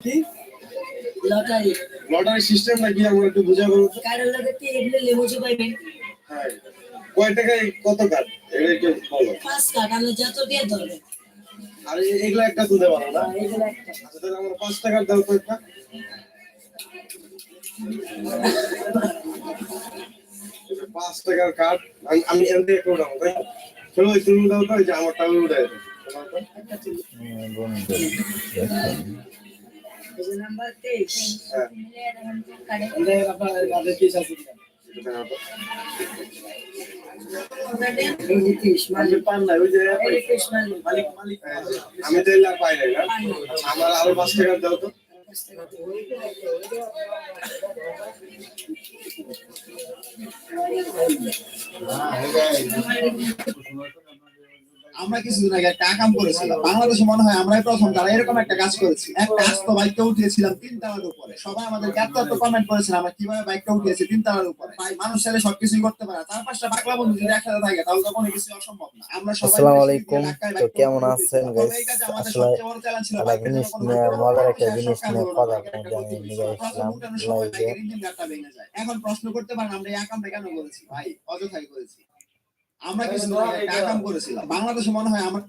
কি? Lottery. Lottery system নাকি আমার একটু বুঝা বলো তো? কারোর লাগে এগুলো লেবুচি পাইবেন হ্যাঁ। কয় টাকায় কত কাঠ? এটা একটু বলো। পাঁচ কাঠ আমি যত দিয়ে ধরবে। আর এগুলা একটা দুধে পারো না? এগুলো একটা। আচ্ছা তাহলে আমার পাঁচ টাকার দাও তো একটা পাঁচ টাকার কাঠ। আমি আমি এমনি একটু তাই চলো তুমি তো যে আমার টাকা উঠাই তো। হ্যাঁ তো। আমি আর পাই না আমার আরও পাঁচ টাকার দাও তো আমরা কিছুদিন আগে একটা কাম করেছিলাম। বাংলাদেশে মনে হয় আমরাই প্রথম তারা এরকম একটা কাজ করেছি। একটা আস্ত বাইকটা উঠিয়েছিলাম তিন তালার উপরে। সবাই আমাদের এত এত কমেন্ট করেছিল আমরা কীভাবে বাইকটা উঠিয়েছি তিন তালার উপরে। ভাই মানুষ চাইলে সবকিছুই করতে পারে। চার পাঁচটা বাংলা বন্ধু যদি একসাথে থাকে তাহলে তো কোনো কিছু অসম্ভব না। আমরা সবাই আসসালামু আলাইকুম। তো কেমন। আছেন আমাদের আসলে একটা জিনিস নিয়ে, মজার একটা জিনিস নিয়ে কথা বলতে আমি নিয়ে আসলাম। এখন প্রশ্ন করতে পারেন আমরা এই আকামটা কেন করেছি? ভাই অযথাই করেছি। আমরা কিছু একটা আকাম করেছিলাম। বাংলাদেশে মনে হয় আমার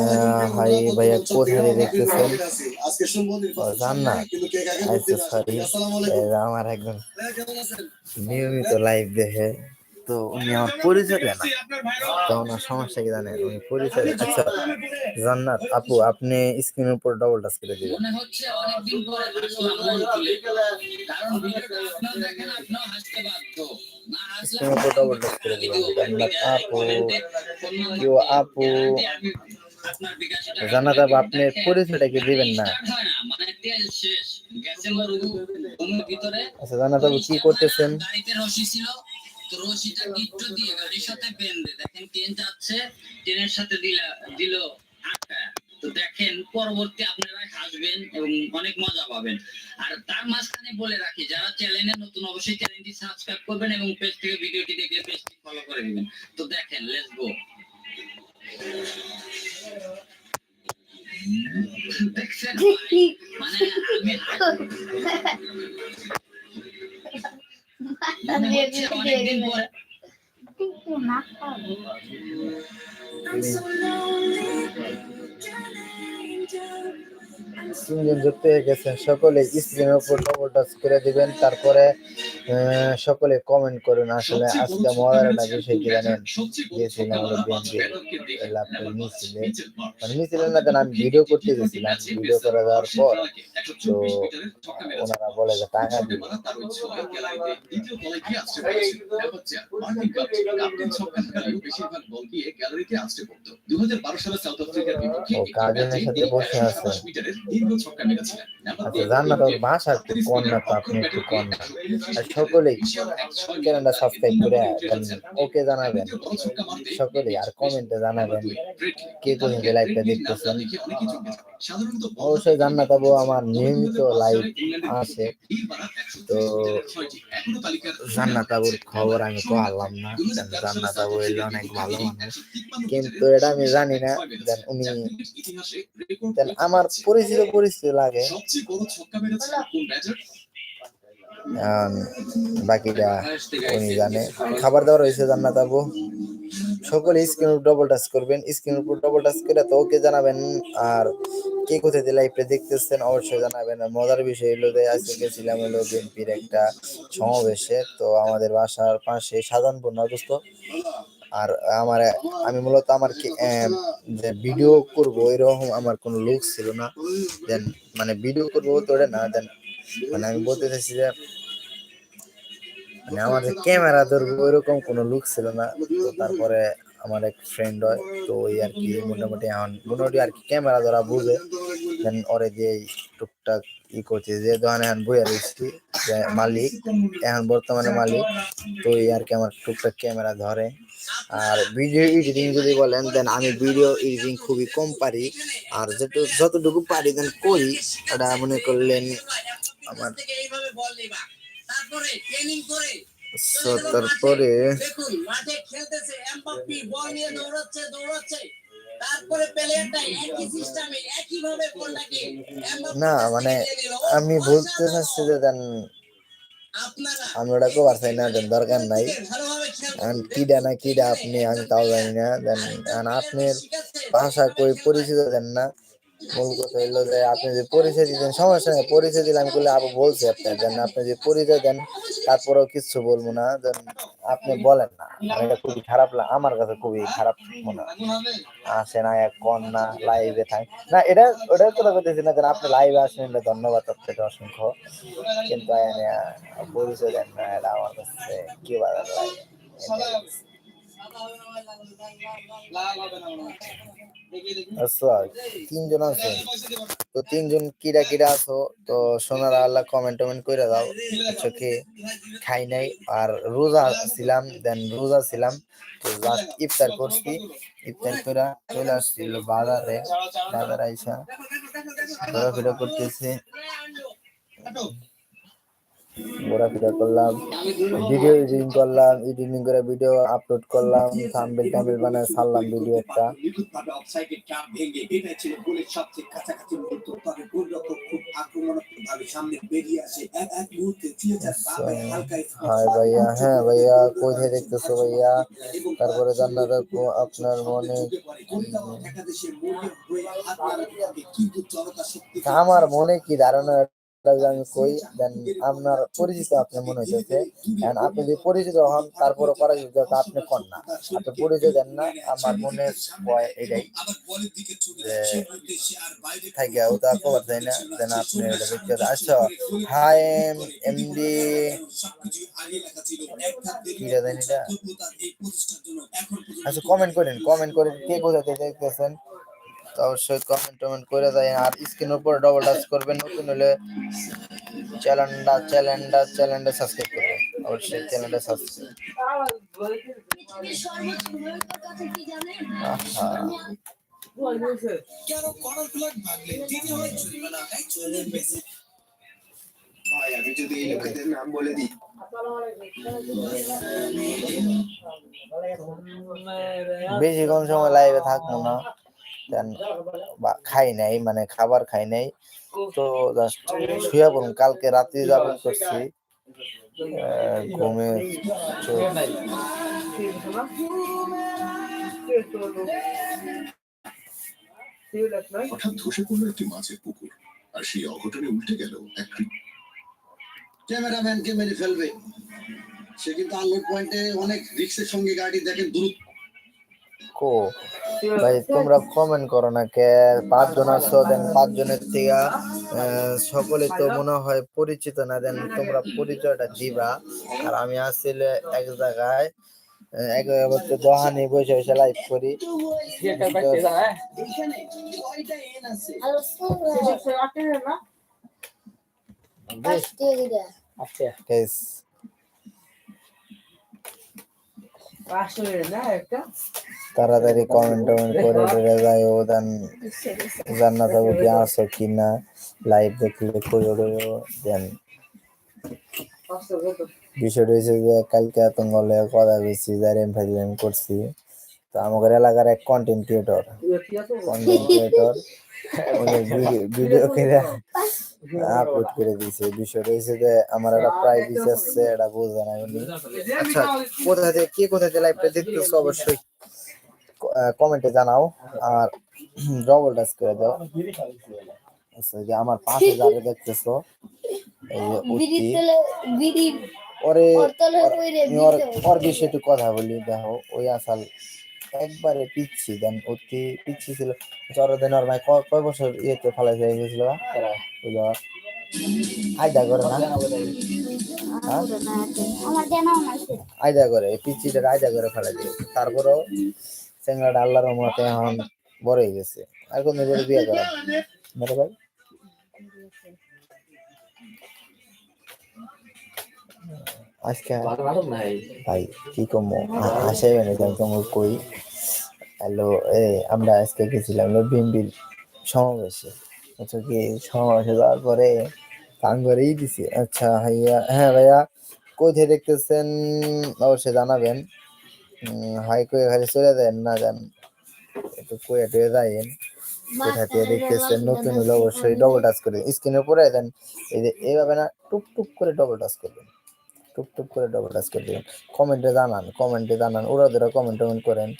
হ্যাঁ, হাই ভাইয়া কোথায় দেখতেছেন? আজকে শুনব ও, জান না কিন্তু কে কাকে আচ্ছা সরি আমার একজন নিয়মিত লাইভ দেখে তো উনি আমার পরিচয় তো ওনার সমস্যা কি জানেন? উনি পরিচয় আচ্ছা জান্নাত আপু আপনি স্ক্রিনের উপর ডবল টাচ করে দিবেন। কারণ দেখেন উপর ডবল টাচ করে জান্নাত আপু আপু জান্নাত দিবেন না আচ্ছা জান্নাত আপু কি করতেছেন রশি ছিল তো রশিটা গিট্টু দিয়ে গাড়ির সাথে বেঁধে দেখেন ট্রেন যাচ্ছে ট্রেনের সাথে দিলা দিল আটকা তো দেখেন পরবর্তী আপনারা হাসবেন এবং অনেক মজা পাবেন। আর তার মাঝখানে বলে রাখি যারা চ্যানেলে নতুন অবশ্যই চ্যানেলটি সাবস্ক্রাইব করবেন এবং পেজ থেকে ভিডিওটি দেখে পেজটি ফলো করে দিবেন। তো দেখেন লেটস গো দেখছেন ভাই? মানে আমি মনে হচ্ছে অনেকদিন পর তিনজন যুক্ত হয়ে গেছেন। সকলে স্ক্রিনের উপর ডবল টাচ করে দিবেন তারপরে আহ, সকলে কমেন্ট করুন আসলে আজকে একটা বিষয় কি জানেন? গিয়েছিলাম মিছিলে মিছিলে না আমি ভিডিও করতে গেছিলাম ভিডিও করে দেওয়ার পর তো ওনারা বলে যে টাকা দিবে আচ্ছা সকলেই চ্যানেলটা সাবস্ক্রাইব করে ওকে জানাবেন। সকলেই আর কমেন্টে জানাবেন কে দেখতেছেন। অবশ্যই জান্নাত আবু আমার নিয়মিত লাইভ আছে। তো জান্নাত আবুর খবর আমি পারলাম না। জান্নাত আবু হইলে অনেক ভালো মানুষ। কিন্তু এটা আমি জানি না দেন উনি দেন আমার পরিচিত পরিচিত লাগে। বাকিটা উনি জানে। খাবার দাবার হয়েছে জান্নাত আবু। সকলে স্ক্রিন ডবল টাচ করবেন। স্ক্রিন উপর ডবল টাচ করে তো ওকে জানাবেন আর কে কোথায় দিয়ে লাইভটা দেখতেছেন অবশ্যই জানাবেন। মজার বিষয় হলো যে আজকে গেছিলাম হলো বিএনপির একটা সমাবেশে। তো আমাদের বাসার পাশে সাধারণপুর নদস্ত আর আমার আমি মূলত আমার কি, যে ভিডিও করব এরকম আমার কোনো লুক ছিল না। দেন মানে ভিডিও করব তো না। দেন মানে আমি বলতে চাইছি যে মানে আমার যে ক্যামেরা ধরবো এরকম কোনো লুক ছিল না। তো তারপরে আমার এক ফ্রেন্ড হয়, তো ওই আর কি মোটামুটি এখন মোটামুটি আর কি ক্যামেরা ধরা বুঝে। দেন ওরে দিয়ে টুকটাক ই করছে, যে দোকানে এখন বইয়া রয়েছি মালিক, এখন বর্তমানে মালিক, তো এই আর কি আমার টুকটাক ক্যামেরা ধরে। আর ভিডিও এডিটিং যদি বলেন দেন আমি ভিডিও এডিটিং খুবই কম পারি। আর যেটু, যতটুকু পারি দেন করি। ওটা মনে করলেন আমার তারপরে ট্রেনিং করে তারপরে দেখুন মাঠে খেলতেছে এমবাপ্পি বল নিয়ে দৌড়াচ্ছে দৌড়াচ্ছে। তারপরে প্লেয়ারটা একই সিস্টেমে একই ভাবে বলটাকে না মানে আমি বলতে চাচ্ছি যে দেন আপনারা আমি ওটা কবার চাই না দেন দরকার নাই। কিডা না কিডা আপনি আমি তাও জানি না। দেন আপনার ভাষা কই পরিচিত দেন না। মূল কথা হইল যে, আপনি যে পরিচয় দিতেন, সমস্যা নেই, পরিচয় দিলে আমি করলে আবার বলছি আপনার দেন আপনি যে পরিচয় দেন, তারপরেও কিচ্ছু বলব না দেন আপনি বলেন না। আমার এটা খুবই খারাপ আমার কাছে খুবই খারাপ মনে হয়। আসে না, এক কন না লাইভে থাক। না, এটা, ওটা কথা বলতেছি না আপনি লাইভে আসেন, এটা ধন্যবাদ আপনাকে অসংখ্য। কিন্তু পরিচয় দেন না, এটা আমার কাছে কি ভালো লাগে? আচ্ছা তিনজন আছে তো তিনজন কিরা কিরা আছো, তো সোনার আল্লাহ কমেন্ট টমেন্ট করে দাও। কি খাই নাই, আর রোজা ছিলাম, দেন রোজা ছিলাম। তো ইফতার করছি। ইফতার করে চলে আসছিল বাজারে। বাজার আইসা ঘোরাফেরা করতেছে। ঘোরাফেরা করলাম ভিডিও এডিটিং করলাম এডিটিং করে ভিডিও আপলোড করলাম থাম্বেল টাম্বেল বানায় ছাড়লাম ভিডিও একটা। হাই ভাইয়া হ্যাঁ ভাইয়া কোথায় দেখতেছো ভাইয়া? তারপরে জান্নাত আপু আপনার মনে আমার মনে কি ধারণা এটা আমি কই দেন আপনার পরিচিত আপনার মনে হইতেছে আপনি যদি পরিচিত হন তারপরে করা যেতে আপনি কন না। আপনি পরিচয় দেন না, আমার মনে হয় এটাই থাকে ও তো কবার যায় না দেন আপনি এটা দেখতে আচ্ছা হাই এমডি কি জানি এটা? এখন পর্যন্ত আচ্ছা কমেন্ট করেন কমেন্ট করে কে কোথা থেকে তো অবশ্যই কমেন্ট টমেন্ট করে দেয় আর স্ক্রিনের উপর ডবল টাচ করবেন, নতুন হলে চ্যানেলটা চ্যানেলটা চ্যানেলটা সাবস্ক্রাইব করবেন। অবশ্যই চ্যানেলটা সাবস্ক্রাইব বেশি যদি এই কম সময় লাইভে থাকব না। খাই নাই মানে খাবার খাই নাই। তো জাস্ট শুয়ে বলুন কালকে রাত্রি যাপন করছি। আহ, ঘুমে হঠাৎ ধসে পড়ল একটি মাছের পুকুর আর সেই অঘটনে উল্টে গেল এক ক্যামেরাম্যানকে মেরে ফেলবে। সে কিন্তু আনলোড পয়েন্টে অনেক রিক্সের সঙ্গে গাড়ি দেখেন দ্রুত কো? ভাই তোমরা কমেন্ট করো না কে? পাঁচজন আছো দেন পাঁচজনের থেকে সকলে তো মনে হয় পরিচিত না দেন তোমরা পরিচয়টা দিবা। আর আমি আসলে এক জায়গায় এক বলতে দোহানি বসে বসে লাইভ করি। তো তাড়াতাড়ি কমেন্ট টমেন্ট করে টরে যাই ও দেন জান্নাত হবে কি আসো কি না লাইভ দেখলে করে দেন। বিষয়টা হয়েছে যে কালকে আতঙ্কলে কথা কইছি যারেন ফাইলাম করছি। তো আমাদের এলাকার এক content creator content creator video করে আপলোড করে দিয়েছে। বিষয়টা হয়েছে যে আমার একটা প্রাইভেসি আছে এটা বোঝে না উনি। আচ্ছা কোথা থেকে কে কোথা থেকে লাইভটা দেখতেছো অবশ্যই কমেন্টে জানাও। আর ডবল টাচ করে দাও। আচ্ছা যে আমার পাশে যারা দেখতেছো ওর ওর বিষয়ে একটু কথা বলি দেখো ওই আসাল একবারে পিচ্ছি দেন অতি পিচ্ছি ছিল। চরদিন ওর ভাই কয় কয় বছর ইয়েতে ফেলাই হয়ে গেছিল ওই যে আয়দা করে না? হ্যাঁ? আয়দা করে পিচ্ছিটা আয়দা করে ফেলাই দিয়ে তারপরেও চেংড়াটা আল্লাহর মতে এখন বড় হয়ে গেছে। আর কোন বিয়ে করা মেরে ভাই? আজকে ভাই কি কম হাসাই মানে তোমার কই হ্যালো এ আমরা আজকে গেছিলাম বিম্বির সমাবেশে আচ্ছা কি সমাবেশে যাওয়ার পরে কান করেই দিছি। আচ্ছা ভাইয়া হ্যাঁ ভাইয়া কোথায় দেখতেছেন? অবশ্যই জানাবেন। হাই করে খালি চলে দেন না জান একটু কয়ে টয়ে যাইন কোথা থেকে দেখতেছেন নতুন হলে অবশ্যই ডবল টাচ করে। স্ক্রিনের উপরে দেন। এই যে এইভাবে না টুক টুক করে ডবল টাচ করবেন। টুক টুক করে ডবল টাচ করে দেবেন কমেন্টে জানান কমেন্টে জানান, ওরা ধরে কমেন্ট টমেন্ট করেন।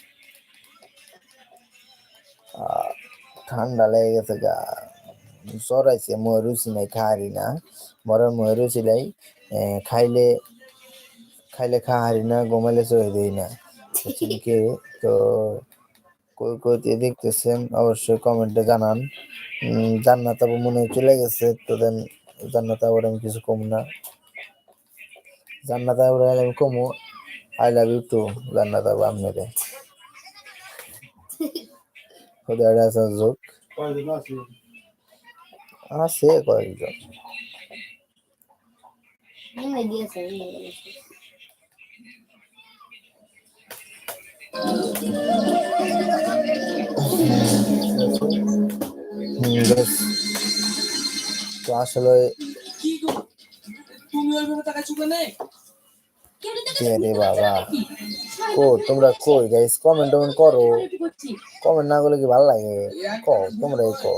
ঠান্ডা লেগে গেছে গা। চড়াইছে, মই রুচি নাই, খাহারি না। বড় মই রুচি নাই খাইলে খাইলে খাহারি না ঘুমাইলে চড়ে দেই না। কি, তো, কই কইতে দিয়ে দেখতেছেন, অবশ্যই কমেন্টে জানান। জান্নাত আবু মনে চলে গেছে, তো দেন জান্নাত আবার আমি কিছু কম না। জান্নাত আবু আমি কমু। আই লাভ ইউ টু জান্নাত আবু আপনারে খোদার আছে যোগ। আছে? কয়েকজন। তো আসলে তুমি ওইভাবে টাকা চুকে নেই? কে রে বাবা কো তোমরা কই গাইস কমেন্ট টমেন্ট করো কমেন্ট না করলে কি ভালো লাগে কো তোমরা কো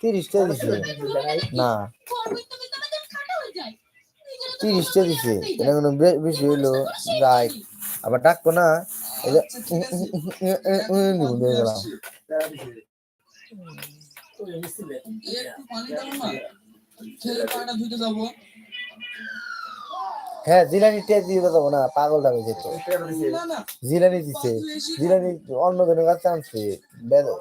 তিরিশটা দিছে না তিরিশটা দিছে এটা কোনো বেশি হইল যাই আবার ডাকবো এই না ছেলে পাটা ধুতে যাব হ্যাঁ জিলানি টেস্ট দিয়ে দেবো না পাগলটা হয়ে যেত না না জিলানি দিছে। জিলানি অন্য জনের কাছে আনছে বেদ-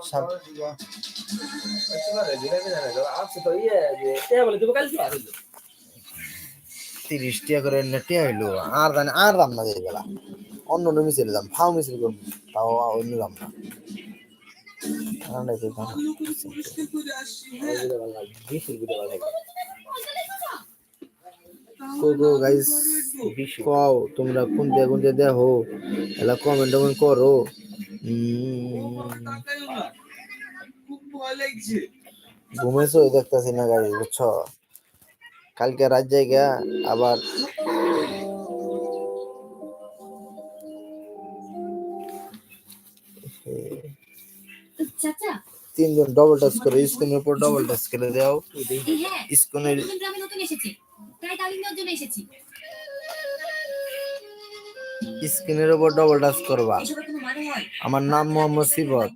তিরিশ টাকা করে নেটে হইল আর জানি আর দাম না দিয়ে গেলা অন্য অন্য মিছিল দাম ফাও মিছিল করব তাও অন্য দাম না। দাম। গাইস কও তোমরা কোন দিয়ে কোন দিয়ে দেখো এলা কমেন্ট টমেন্ট করো। ঘুমেছো দেখতেছি না গাড়ি বুঝছ? কালকে রাত জায়গা আবার তিনজন ডবল টাচ করে স্ক্রিনের উপর ডবল টাচ করে দাও। হ্যাঁ স্ক্রিনের গ্রামে নতুন এসেছি। তাই তালিম জন্য এসেছি। স্ক্রিনের উপর ডবল টাচ করবা। হয় আমার নাম মোহাম্মদ সিবত।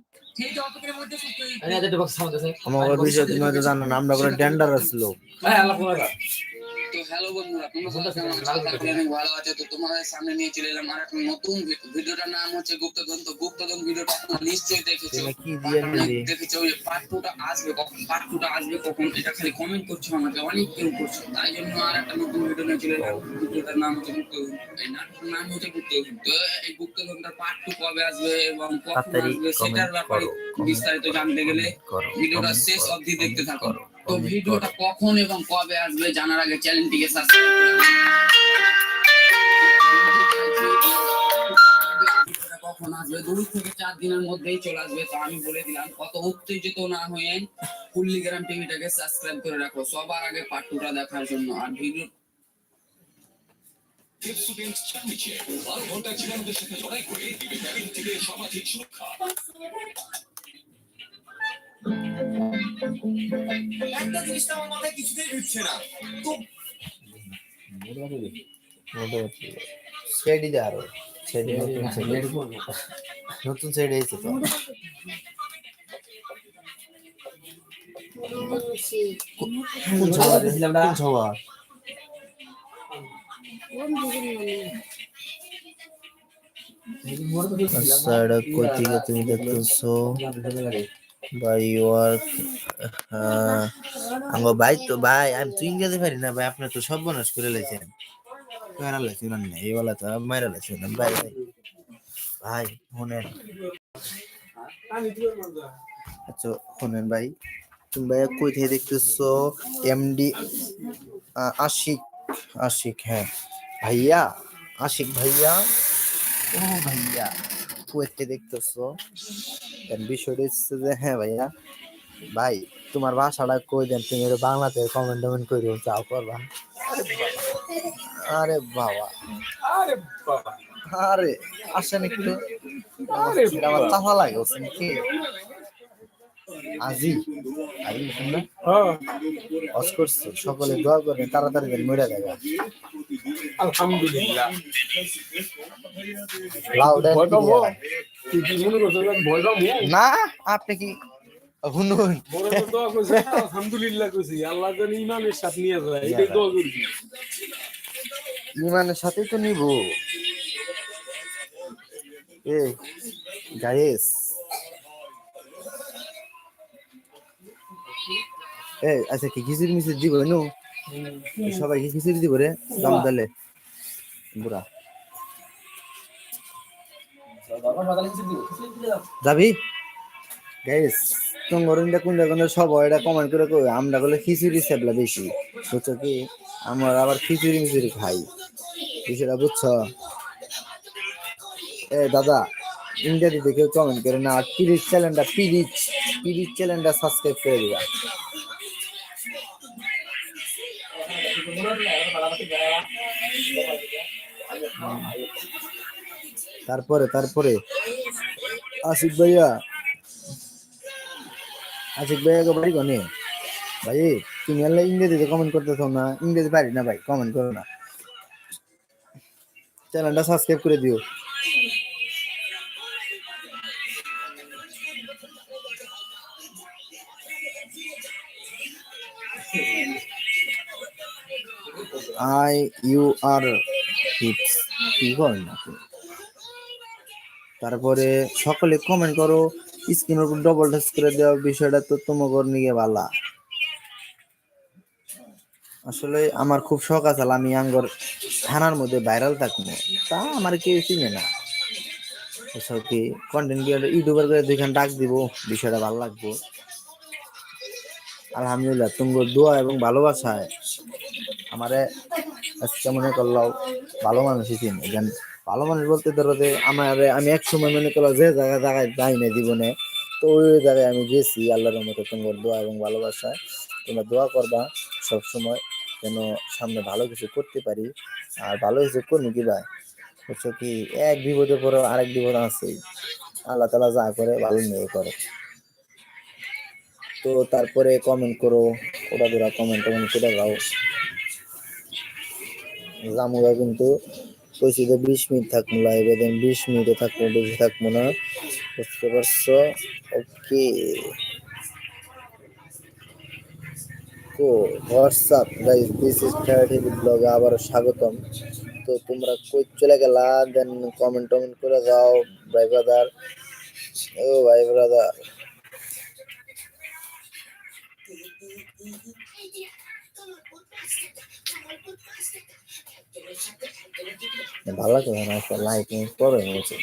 হয়ে আমার বিষয় তুমি হয়তো জানো না আমরা কোনো ডেন্ডারাস লোক। তো হ্যালো বন্ধুরা তোমরা সবাই কেমন আছো? ভালো আছো। তো তোমাদের সামনে নিয়ে চলে এলাম আর একটা নতুন ভিডিওটার নাম হচ্ছে গুপ্তধন। তো গুপ্তধন ভিডিওটা তোমরা নিশ্চয়ই দেখেছ। দেখেছ ওই পার্ট টুটা আসবে কখন? পার্ট টুটা আসবে কখন? এটা খালি কমেন্ট করছ আমাকে অনেক কেউ করছ। তাই জন্য আর একটা নতুন ভিডিও নিয়ে চলে এলাম। ভিডিওটার নাম হচ্ছে গুপ্তধন। এই নাটকের নাম হচ্ছে গুপ্তধন। তো এই গুপ্তধনটার পার্ট টু কবে আসবে এবং কখন আসবে সেটার ব্যাপারে বিস্তারিত জানতে গেলে ভিডিওটা শেষ অবধি দেখতে থাকো। তো ভিডিওটা কখন এবং কবে আসবে জানার আগে চ্যানেলটিকে সাবস্ক্রাইব করে কখন আসবে? দুই থেকে চার দিনের মধ্যেই চলে আসবে তো আমি বলে দিলাম কত উত্তেজিত না হয়ে কুল্লিগ্রাম টিভিটাকে সাবস্ক্রাইব করে রাখো। সবার আগে পার্ট টুটা দেখার জন্য। আর ভিডিও একটা জিনিস তো আমার মাথায় কিছুতেই ঢুকছে না নতুন সেডি নতুন তো কোন ছবার কোন ছবার আচ্ছা এটা কই থেকে তুমি দেখতেছো বাই ওয়ার্ক আঙ্গ ভাই তো, ভাই, আমি তো ইংরেজি পারি না, ভাই, আপনি তো সব বনাস করে লাইছেন। কেন লাইছেন না, এই বলা তো মাইরা লাইছেন ভাই ভাই। ভাই, শুনেন। আচ্ছা শুনেন ভাই, তুমি ভাই কই থেকে দেখতেছো এমডি আশিক আশিক হ্যাঁ। ভাইয়া, আশিক ভাইয়া, ও ভাইয়া। কই থেকে দেখতেছো। বিষয়টা হচ্ছে যে হ্যাঁ ভাইয়া। ভাই তোমার ভাষাটা কই দেন? তুমি বাংলাতে কমেন্ট টমেন্ট করে চাও করবা। আরে বাবা। আরে বাবা। আরে আসেন একটু। আমার চাপা লাগে বুঝছেন কি? আজি আজি না হজ করছে সকলে দোয়া করে তাড়াতাড়ি মরে যায়। আলহামদুলিল্লাহ। না আপনি কি আলহামদুলিল্লাহ আল্লাহ ইমানের সাথে নিয়ে যায় এটাই দোয়া করছি ইমানের সাথেই তো নিব। এ এ আচ্ছা কি খিচুড়ি মিচুড়ি দিব নু সবাই কি খিচুড়ি দিব রে দাম দালে। বুড়া। যাবি? গাইস তোমার ইন্দা কোনটা কোনটা সবাই এটা কমেন্ট করে কই? আমরা বলে খিচুড়ি সেবলা বেশি। বুঝছ কি? আমরা আবার খিচুড়ি মিচুড়ি খাই। বিষয়টা বুঝছ? এ, দাদা, ইন্ডিয়াতে কেউ কমেন্ট করে না পিরিচ চ্যানেলটা পিরিচ পিরিচ চ্যানেলটা সাবস্ক্রাইব করে দিবা। তারপরে তারপরে। আশিক ভাইয়া। আশিক ভাইয়া বাড়ি কনে? ভাই, তুমি আল্লাহ ইংরেজিতে কমেন্ট করতেছো না? ইংরেজি পারি না ভাই কমেন্ট করো না। চ্যানেলটা সাবস্ক্রাইব করে দিও। আই ইউ আর হিপস কি করেন আপনি তারপরে সকলে কমেন্ট করো স্ক্রিনের উপর ডবল টাচ করে দেওয়া বিষয়টা তো তোমার নিয়ে ভালা আসলে আমার খুব শখ আছে, আমি আঙ্গর থানার মধ্যে ভাইরাল থাকব। তা আমার কেউ চিনে না। এসব কি কন্টেন্ট ক্রিয়েটর ইউটিউবার করে দুইখান ডাক দিব, বিষয়টা ভালো লাগবো। আলহামদুলিল্লাহ, তোমার দোয়া এবং ভালোবাসায় আমারে আজকে মনে করলাও ভালো মানুষই চিনি। ভালো মানুষ বলতে ধরো যে আমার, আমি এক সময় মনে করলাম যে জায়গায় জায়গায় যাই না জীবনে, তো ওই জায়গায় আমি গেছি, আল্লাহর মতো তোমার দোয়া এবং ভালোবাসায়। তোমরা দোয়া করবা সব সময় যেন সামনে ভালো কিছু করতে পারি। আর ভালো কিছু করব কি ভাই? বুঝছ কি, এক বিপদের পরে আরেক বিপদ আছেই আল্লাহ তালা যা করে ভালো নিয়ে করে। তো তারপরে কমেন্ট করো ওরা দুরা কমেন্ট টমেন্ট করে দাও। জামুরা কিন্তু কইছি যে বিশ মিনিট থাকব লাইভে দেন বিশ মিনিটে থাকব বেশি থাকব না বুঝতে পারছ okay co WhatsApp guys this is creative ব্লগে আবার স্বাগতম তো তোমরা কই চলে গেলা দেন কমেন্ট টমেন্ট করে দাও ভাই ব্রাদার ও ভাই ব্রাদার ভালো লাগে না প্রবলেম করে